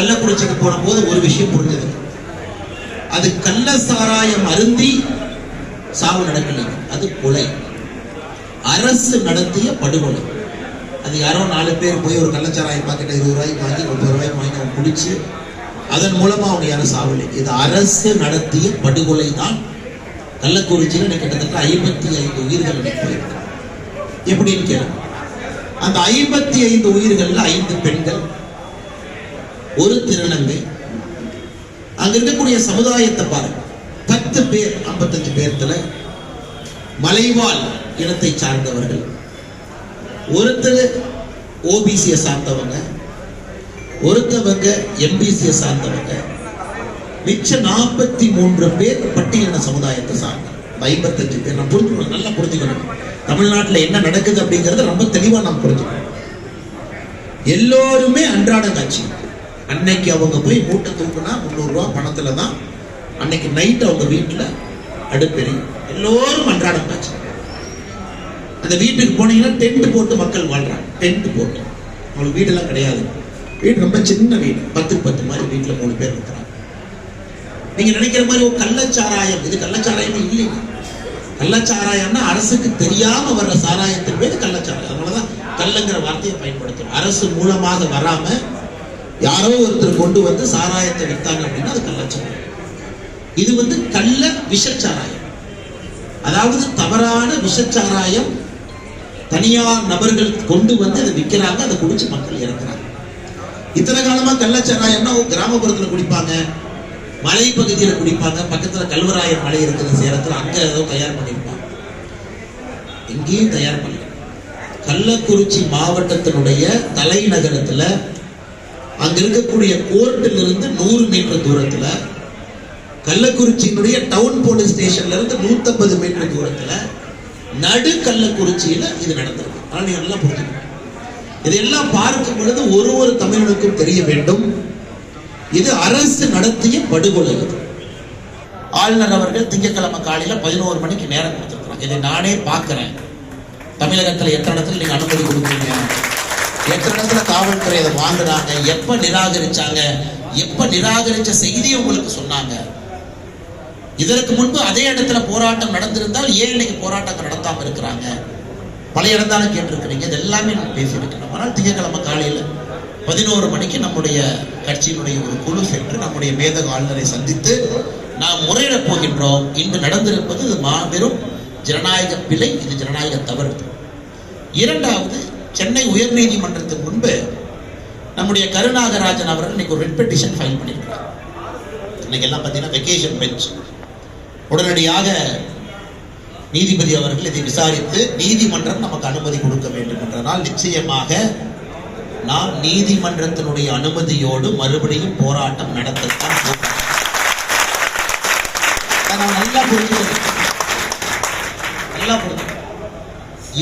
கள்ளக்குறிச்சிக்கு போன போது ஒரு விஷயம் புரிஞ்சது. அது கள்ள சாராயம் அருந்தி சாவு நடக்கல. அது கொலை. அரசு நடத்திய படுகொலை. அது யாரோ நாலு பேர் போய் ஒரு கள்ளச்சாராயம் பாக்கெட் இருபது ரூபாய்க்கு வாங்கி முப்பது ரூபாய்க்கு வாங்கி அவன் குடிச்சு அதன் மூலமா அவங்க யாரும் சாவலை இது அரசு நடத்திய படுகொலை தான் கள்ளக்குறிச்சியில் கிட்டத்தட்ட ஐம்பத்தி ஐந்து உயிர்கள் போயிருக்கு எப்படின்னு கேளுங்க. அந்த ஐம்பத்தி ஐந்து உயிர்கள்ல ஐந்து பெண்கள் ஒரு திருநங்கை. அங்க இருக்கக்கூடிய சமுதாயத்தை பாருங்க. பத்து பேர் ஐம்பத்தஞ்சு பேர்த்துல மலைவாழ் இனத்தை சார்ந்தவர்கள். ஒருத்தர் ஓபிசியை சார்ந்தவங்க ஒருத்தவங்க எம்பிசியை சார்ந்தவங்க. மிச்ச நாற்பத்தி மூன்று பேர் பட்டியலின சமுதாயத்தை சார்ந்த. ஐம்பத்தஞ்சு பேர் நான் புரிஞ்சுக்கணும் நல்லா புரிஞ்சுக்கணும். தமிழ்நாட்டில் என்ன நடக்குது அப்படிங்கறத ரொம்ப தெளிவாக நாம் புரிஞ்சுக்கணும். எல்லோருமே அன்றாட காட்சி அன்னைக்கு அவங்க போய் மூட்டை தூக்குனா முந்நூறுரூவா பணத்தில் தான் அன்னைக்கு நைட் அவங்க வீட்டில் அடுப்பெறி. எல்லோரும் அன்றாடம் காட்சி. அந்த வீட்டுக்கு போனீங்கன்னா டென்ட் போட்டு மக்கள் வாழ்றாங்க. டென்ட் போட்டு. அவங்களுக்கு வீடெல்லாம் கிடையாது. வீடு ரொம்ப சின்ன வீடு. பத்துக்கு பத்து மாதிரி வீட்டில் மூணு பேர் இருக்கிறாங்க. நீங்கள் நினைக்கிற மாதிரி ஒரு கள்ளச்சாராயம். இது கள்ளச்சாராயம் இல்லைங்க. கள்ளச்சாராயம்னா அரசுக்கு தெரியாம வர்ற சாராயத்தின் பேர் கள்ளச்சாராயம். அதனாலதான் கள்ளங்கிற வார்த்தையை பயன்படுத்தணும் அரசு மூலமாக வராம யாரோ ஒருத்தர் கொண்டு வந்து சாராயத்தை வித்தாங்க அப்படின்னா அது கள்ளச்சாராயம். இது வந்து கள்ள விஷச்சாராயம். அதாவது தவறான விஷச்சாராயம் தனியார் நபர்கள் கொண்டு வந்து அதை விற்கிறாங்க அதை குடிச்சு மக்கள் இறக்குறாங்க. இத்தனை காலமா கள்ளச்சாராயம்னா கிராமப்புறத்துல குடிப்பாங்க மலை பகுதியில் குடிப்பாங்க பக்கத்துல கல்வராயன் மலை இருக்கிற சேலத்துல அங்க ஏதோ தயார் பண்ணியிருப்பாங்க. எங்கேயும் தயார் பண்ணல. கள்ளக்குறிச்சி மாவட்டத்தினுடைய தலைநகரத்துல அங்க இருக்கக்கூடிய கோர்ட்டில் இருந்து நூறு மீட்டர் தூரத்துல கள்ளக்குறிச்சியினுடைய டவுன் போலீஸ் ஸ்டேஷன்ல இருந்து நூத்தம்பது மீட்டர் தூரத்துல நடு கள்ளக்குறிச்சியில இது நடந்திருக்கு. ஆனால் நீங்க நல்லா புரிஞ்சுக்கணும். இதையெல்லாம் பார்க்கும் பொழுது ஒரு ஒரு தமிழனுக்கும் தெரிய வேண்டும். இது அரசு நடத்திய படுகொலை ஆளுநர் அவர்கள் திங்கட்கிழமை காலையில பதினோரு மணிக்கு நேரம் கொடுத்திருக்கிறாங்க இதை நானே பார்க்கிறேன். தமிழகத்துல எத்தனை இடத்துல நீங்க அனுமதி கொடுக்குறீங்க? எத்தனை இடத்துல காவல்துறை அதை வாங்குறாங்க. எப்ப நிராகரிச்சாங்க? எப்ப நிராகரிச்ச செய்தியை உங்களுக்கு சொன்னாங்க? இதற்கு முன்பு அதே இடத்துல போராட்டம் நடந்திருந்தால் ஏன் இன்னைக்கு போராட்டங்கள் நடத்தாம இருக்கிறாங்க? பல இடம் தானே கேட்டிருக்கிறீங்க. இது எல்லாமே நான் பேசியிருக்கிறோம் ஆனால் திங்கக்கிழமை காலையில் பதினோரு மணிக்கு நம்முடைய கட்சியினுடைய ஒரு குழு சென்று நம்முடைய மேதக ஆளுநரை சந்தித்து நாம் முறையிடப் போகின்றோம். இன்று நடந்திருப்பது இது மாபெரும் ஜனநாயக பிழை இது ஜனநாயக தவறு. இரண்டாவது சென்னை உயர்நீதிமன்றத்துக்கு முன்பு நம்முடைய கருணாகராஜன் அவர்கள் இன்னைக்கு ஒரு ரெட் பெட்டிஷன் ஃபைல் பண்ணியிருக்கிறார். இன்னைக்கு எல்லாம் பார்த்தீங்கன்னா வெக்கேஷன் பெஞ்ச் உடனடியாக நீதிபதி அவர்கள் இதை விசாரித்து நீதிமன்றம் நமக்கு அனுமதி கொடுக்க வேண்டும் என்றனால் நிச்சயமாக நாம் நீதிமன்றத்தினுடைய அனுமதியோடு மறுபடியும் போராட்டம் நடத்தத்தான் நல்லா புரிஞ்சுக்கணும். நல்லா புரிஞ்சுக்கணும்.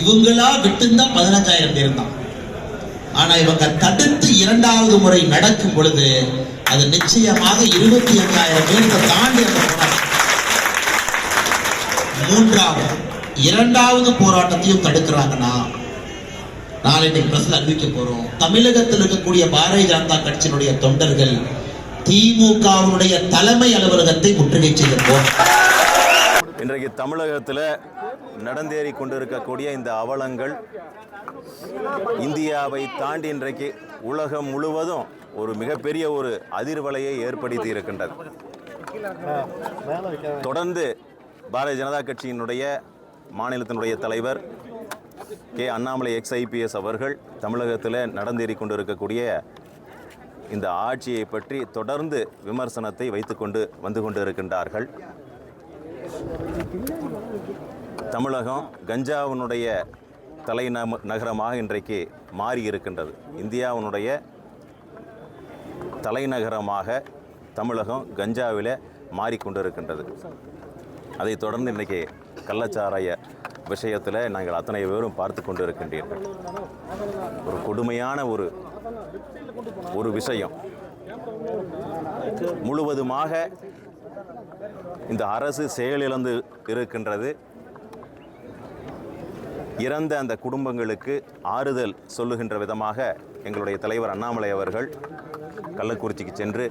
இவங்களா விட்டுந்தா பதினஞ்சாயிரம் பேர் தான். ஆனா இவங்க தடுத்து இரண்டாவது முறை நடக்கும் பொழுது அது நிச்சயமாக இருபத்தி அஞ்சாயிரம் பேருக்கு தாண்டி அந்த போராட்டம். மூன்றாவது இரண்டாவது போராட்டத்தையும் தடுக்கிறாங்கன்னா நாளைக்கு இன்னைக்கு பிரஸ்ல அறிவிக்க போறோம். தமிழகத்தில் இருக்கக்கூடிய பாரதிய ஜனதா கட்சியினுடைய தொண்டர்கள் திமுகவினுடைய தலைமை அலுவலகத்தை முற்றுகை செய்திருப்போம் இன்றைக்கு தமிழகத்தில் நடந்தேறி கொண்டிருக்கக்கூடிய இந்த அவலங்கள் இந்தியாவை தாண்டி இன்றைக்கு உலகம் முழுவதும் ஒரு மிகப்பெரிய ஒரு அதிர்வலையை ஏற்படுத்தி இருக்கின்றது. தொடர்ந்து பாரதிய ஜனதா கட்சியினுடைய மாநிலத்தினுடைய தலைவர் கே அண்ணாமலை எக்ஸ்ஐபிஎஸ் அவர்கள் தமிழகத்தில் நடந்தேறி கொண்டிருக்கக்கூடிய இந்த ஆட்சியை பற்றி தொடர்ந்து விமர்சனத்தை வைத்துக்கொண்டு வந்து கொண்டு இருக்கின்றார்கள் தமிழகம் கஞ்சாவினுடைய தலைநம நகரமாக இன்றைக்கு மாறி இருக்கின்றது இந்தியாவினுடைய தலைநகரமாக தமிழகம் கஞ்சாவில் மாறிக்கொண்டிருக்கின்றது. அதைத் தொடர்ந்து இன்றைக்கி கள்ளச்சாராய விஷயத்தில் நாங்கள் அத்தனை பேரும் பார்த்து கொண்டு இருக்கின்றீர்கள் ஒரு கொடுமையான ஒரு ஒரு விஷயம். முழுவதுமாக இந்த அரசு செயலிழந்து இருக்கின்றது. இறந்த அந்த குடும்பங்களுக்கு ஆறுதல் சொல்லுகின்ற விதமாக எங்களுடைய தலைவர் அண்ணாமலை அவர்கள் கள்ளக்குறிச்சிக்கு சென்று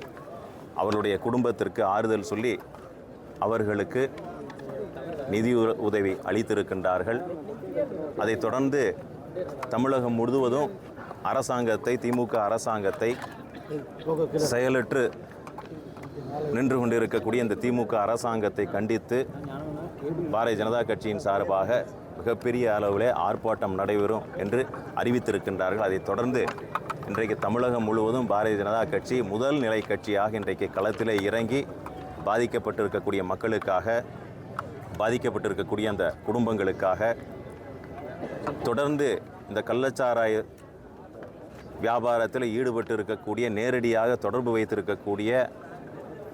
அவர்களுடைய குடும்பத்திற்கு ஆறுதல் சொல்லி அவர்களுக்கு நிதி உதவி அளித்திருக்கின்றார்கள். அதைத் தொடர்ந்து தமிழகம் முழுவதும் அரசாங்கத்தை திமுக அரசாங்கத்தை செயலற்று நின்று கொண்டிருக்கக்கூடிய இந்த திமுக அரசாங்கத்தை கண்டித்து பாரதிய ஜனதா கட்சியின் சார்பாக மிகப்பெரிய அளவிலே ஆர்ப்பாட்டம் நடைபெறும் என்று அறிவித்திருக்கின்றார்கள். அதைத் தொடர்ந்து இன்றைக்கு தமிழகம் முழுவதும் பாரதிய ஜனதா கட்சி முதல் நிலை கட்சியாக இன்றைக்கு களத்திலே இறங்கி பாதிக்கப்பட்டிருக்கக்கூடிய மக்களுக்காக பாதிக்கப்பட்டிருக்கக்கூடிய அந்த குடும்பங்களுக்காக தொடர்ந்து இந்த கள்ளச்சாராய வியாபாரத்தில் ஈடுபட்டு இருக்கக்கூடிய நேரடியாக தொடர்பு வைத்திருக்கக்கூடிய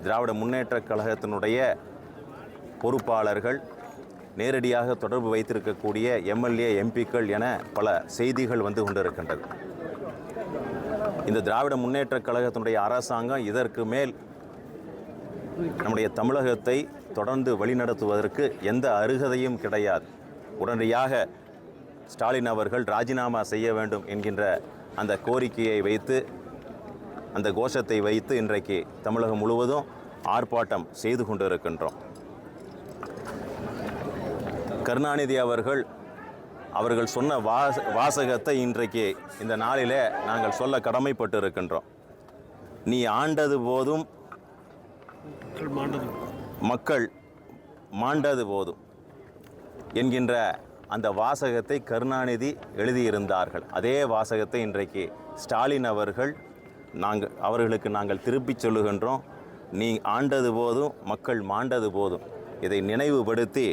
திராவிட முன்னேற்ற கழகத்தினுடைய பொறுப்பாளர்கள் நேரடியாக தொடர்பு வைத்திருக்கக்கூடிய எம்எல்ஏ எம்பிக்கள் என பல செய்திகள் வந்து கொண்டிருக்கின்றது. இந்த திராவிட முன்னேற்றக் கழகத்தினுடைய அரசாங்கம் இதற்கு மேல் நம்முடைய தமிழகத்தை தொடர்ந்து வழிநடத்துவதற்கு எந்த அருகதையும் கிடையாது. உடனடியாக ஸ்டாலின் அவர்கள் ராஜினாமா செய்ய வேண்டும் என்கின்ற அந்த கோரிக்கையை வைத்து அந்த கோஷத்தை வைத்து இன்றைக்கு தமிழகம் முழுவதும் ஆர்ப்பாட்டம் செய்து கொண்டிருக்கின்றோம். கருணாநிதி அவர்கள் அவர்கள் சொன்ன வாச வாசகத்தை இன்றைக்கு இந்த நாளிலே நாங்கள் சொல்ல கடமைப்பட்டு இருக்கின்றோம் நீ ஆண்டது போதும் மக்கள் மாண்டது போதும் என்கின்ற அந்த வாசகத்தை கருணாநிதி எழுதியிருந்தார்கள். அதே வாசகத்தை இன்றைக்கு ஸ்டாலின் அவர்கள் நாங்கள் அவர்களுக்கு நாங்கள் திருப்பிச் சொல்லுகின்றோம். நீ ஆண்டது போதும் மக்கள் மாண்டது போதும். இதை நினைவுபடுத்தி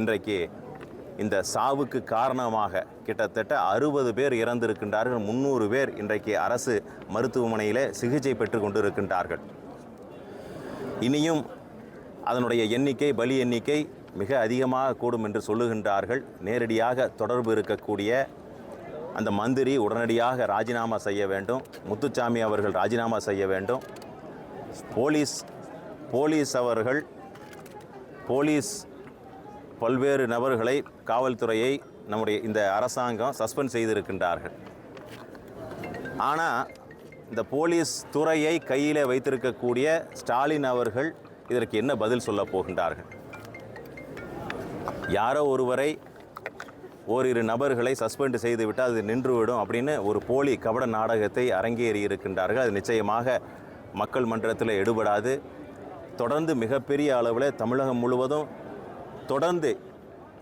இன்றைக்கு இந்த சாவுக்கு காரணமாக கிட்டத்தட்ட அறுபது பேர் இறந்திருக்கின்றார்கள். முந்நூறு பேர் இன்றைக்கு அரசு மருத்துவமனையில் சிகிச்சை பெற்று கொண்டிருக்கின்றார்கள். இனியும் அதனுடைய எண்ணிக்கை பலி எண்ணிக்கை மிக அதிகமாக கூடும் என்று சொல்லுகின்றார்கள். நேரடியாக தொடர்பு இருக்கக்கூடிய அந்த மந்திரி உடனடியாக ராஜினாமா செய்ய வேண்டும். முத்துச்சாமி அவர்கள் ராஜினாமா செய்ய வேண்டும். போலீஸ் போலீஸ் அவர்கள் போலீஸ் பல்வேறு நபர்களை காவல்துறையை நம்முடைய இந்த அரசாங்கம் சஸ்பெண்ட் செய்திருக்கின்றார்கள். ஆனால் இந்த போலீஸ் துறையை கையில் வைத்திருக்கக்கூடிய ஸ்டாலின் அவர்கள் இதற்கு என்ன பதில் சொல்ல போகின்றார்கள்? யாரோ ஒருவரை ஓரிரு நபர்களை சஸ்பெண்ட் செய்துவிட்டால் அது நின்றுவிடும் அப்படின்னு ஒரு போலி கபட நாடகத்தை அரங்கேறி இருக்கின்றார்கள். அது நிச்சயமாக மக்கள் மன்றத்தில் எடுபடாது. தொடர்ந்து மிகப்பெரிய அளவில் தமிழகம் முழுவதும் தொடர்ந்து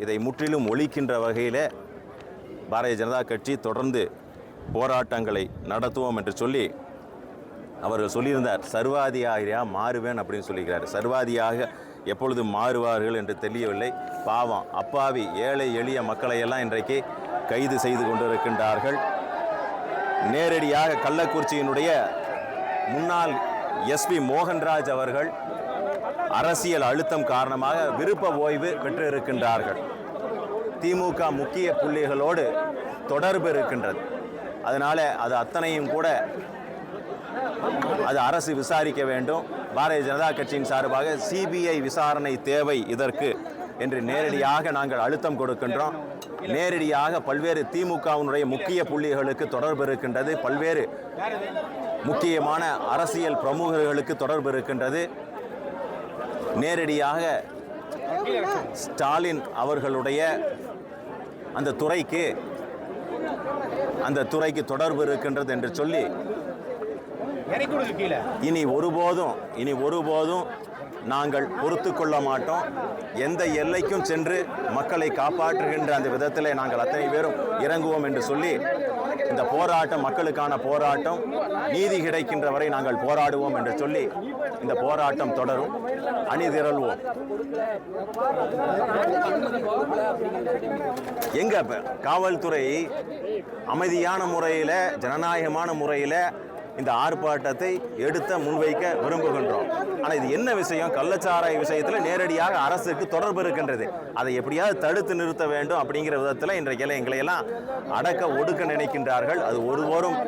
இதை முற்றிலும் ஒழிக்கின்ற வகையில் பாரதிய ஜனதா கட்சி தொடர்ந்து போராட்டங்களை நடத்துவோம் என்று சொல்லி அவர்கள் சொல்லியிருந்தார். சர்வாதிகாரியாக மாறுவேன் அப்படின்னு சொல்லியிருக்கிறார் சர்வாதியாக எப்பொழுது மாறுவார்கள் என்று தெரியவில்லை. பாவம். அப்பாவி ஏழை எளிய மக்களையெல்லாம் இன்றைக்கு கைது செய்து கொண்டிருக்கின்றார்கள். நேரடியாக கள்ளக்குறிச்சியினுடைய முன்னாள் எஸ்பி மோகன்ராஜ் அவர்கள் அரசியல் அழுத்தம் காரணமாக விருப்ப ஓய்வு பெற்றிருக்கின்றார்கள். திமுக முக்கிய புள்ளிகளோடு தொடர்பு இருக்கின்றது. அதனால் அது அத்தனையும் கூட அது அரசு விசாரிக்க வேண்டும். பாரதிய ஜனதா கட்சியின் சார்பாக சிபிஐ விசாரணை தேவை இதற்கு என்று நேரடியாக நாங்கள் அழுத்தம் கொடுக்கின்றோம். நேரடியாக பல்வேறு திமுகவினுடைய முக்கிய புள்ளிகளுக்கு தொடர்பு இருக்கின்றது. பல்வேறு முக்கியமான அரசியல் பிரமுகர்களுக்கு தொடர்பு இருக்கின்றது. நேரடியாக ஸ்டாலின் அவர்களுடைய அந்த துறைக்கு அந்த துறைக்கு தொடர்பு இருக்கின்றது என்று சொல்லி இனி ஒருபோதும் இனி ஒருபோதும் நாங்கள் பொறுத்து கொள்ள மாட்டோம். எந்த எல்லைக்கும் சென்று மக்களை காப்பாற்றுகின்ற அந்த விதத்தில் நாங்கள் அத்தனை பேரும் இறங்குவோம் என்று சொல்லி இந்த போராட்டம் மக்களுக்கான போராட்டம் நீதி கிடைக்கின்ற வரை நாங்கள் போராடுவோம் என்று சொல்லி இந்த போராட்டம் தொடரும். அணிதிரள்வோம். எங்க காவல்துறை அமைதியான முறையில் ஜனநாயகமான முறையில் இந்த ஆர்ப்பாட்டத்தை எடுத்த முன்வைக்க விரும்புகின்றோம். ஆனால் இது என்ன விஷயம்? கள்ளச்சாராய விஷயத்தில் நேரடியாக அரசுக்கு தொடர்பு இருக்கின்றது. அதை எப்படியாவது தடுத்து நிறுத்த வேண்டும் அப்படிங்கிற விதத்தில் இன்றைக்கு எங்களையெல்லாம் அடக்க ஒடுக்க நினைக்கின்றார்கள். அது ஒருவரும்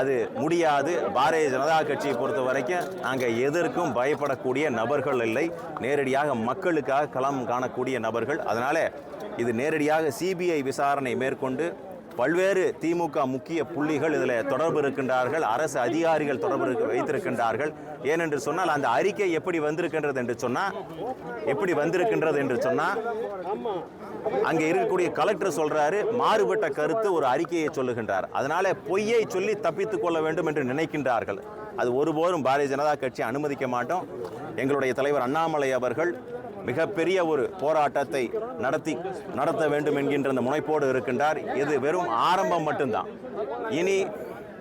அது முடியாது. பாரதிய ஜனதா கட்சியை பொறுத்த வரைக்கும் நாங்கள் எதற்கும் பயப்படக்கூடிய நபர்கள் இல்லை. நேரடியாக மக்களுக்காக களம் காணக்கூடிய நபர்கள். அதனால் இது நேரடியாக சிபிஐ விசாரணை மேற்கொண்டு பல்வேறு திமுக முக்கிய புள்ளிகள் இதில் தொடர்பு இருக்கின்றார்கள். அரசு அதிகாரிகள் தொடர்பு வைத்திருக்கின்றார்கள். ஏனென்று சொன்னால் அந்த அறிக்கை எப்படி வந்திருக்கின்றது என்று சொன்னால் எப்படி வந்திருக்கின்றது என்று சொன்னால் அங்கே இருக்கக்கூடிய கலெக்டர் சொல்றாரு மாறுபட்ட கருத்து ஒரு அறிக்கையை சொல்லுகின்றார். அதனால பொய்யை சொல்லி தப்பித்துக் கொள்ள வேண்டும் என்று நினைக்கின்றார்கள். அது ஒருபோதும் பாரதிய ஜனதா கட்சி அனுமதிக்க மாட்டோம். எங்களுடைய தலைவர் அண்ணாமலை அவர்கள் மிகப்பெரிய ஒரு போராட்டத்தை நடத்தி நடத்த வேண்டும் என்கின்ற அந்த முனைப்போடு இருக்கின்றார். இது வெறும் ஆரம்பம் மட்டும்தான். இனி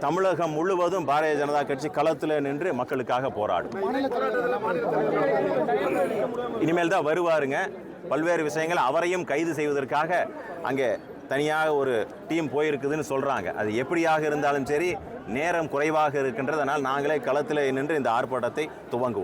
தமிழகம் முழுவதும் பாரதிய ஜனதா கட்சி களத்தில் நின்று மக்களுக்காக போராடும். இனிமேல் தான் வருவாருங்க. பல்வேறு விஷயங்கள் அவரையும் கைது செய்வதற்காக அங்கே தனியாக ஒரு டீம் போயிருக்குதுன்னு சொல்கிறாங்க அது எப்படியாக இருந்தாலும் சரி நேரம் குறைவாக இருக்கின்றதனால் நாங்களே களத்தில் நின்று இந்த ஆர்ப்பாட்டத்தை துவங்குவோம்.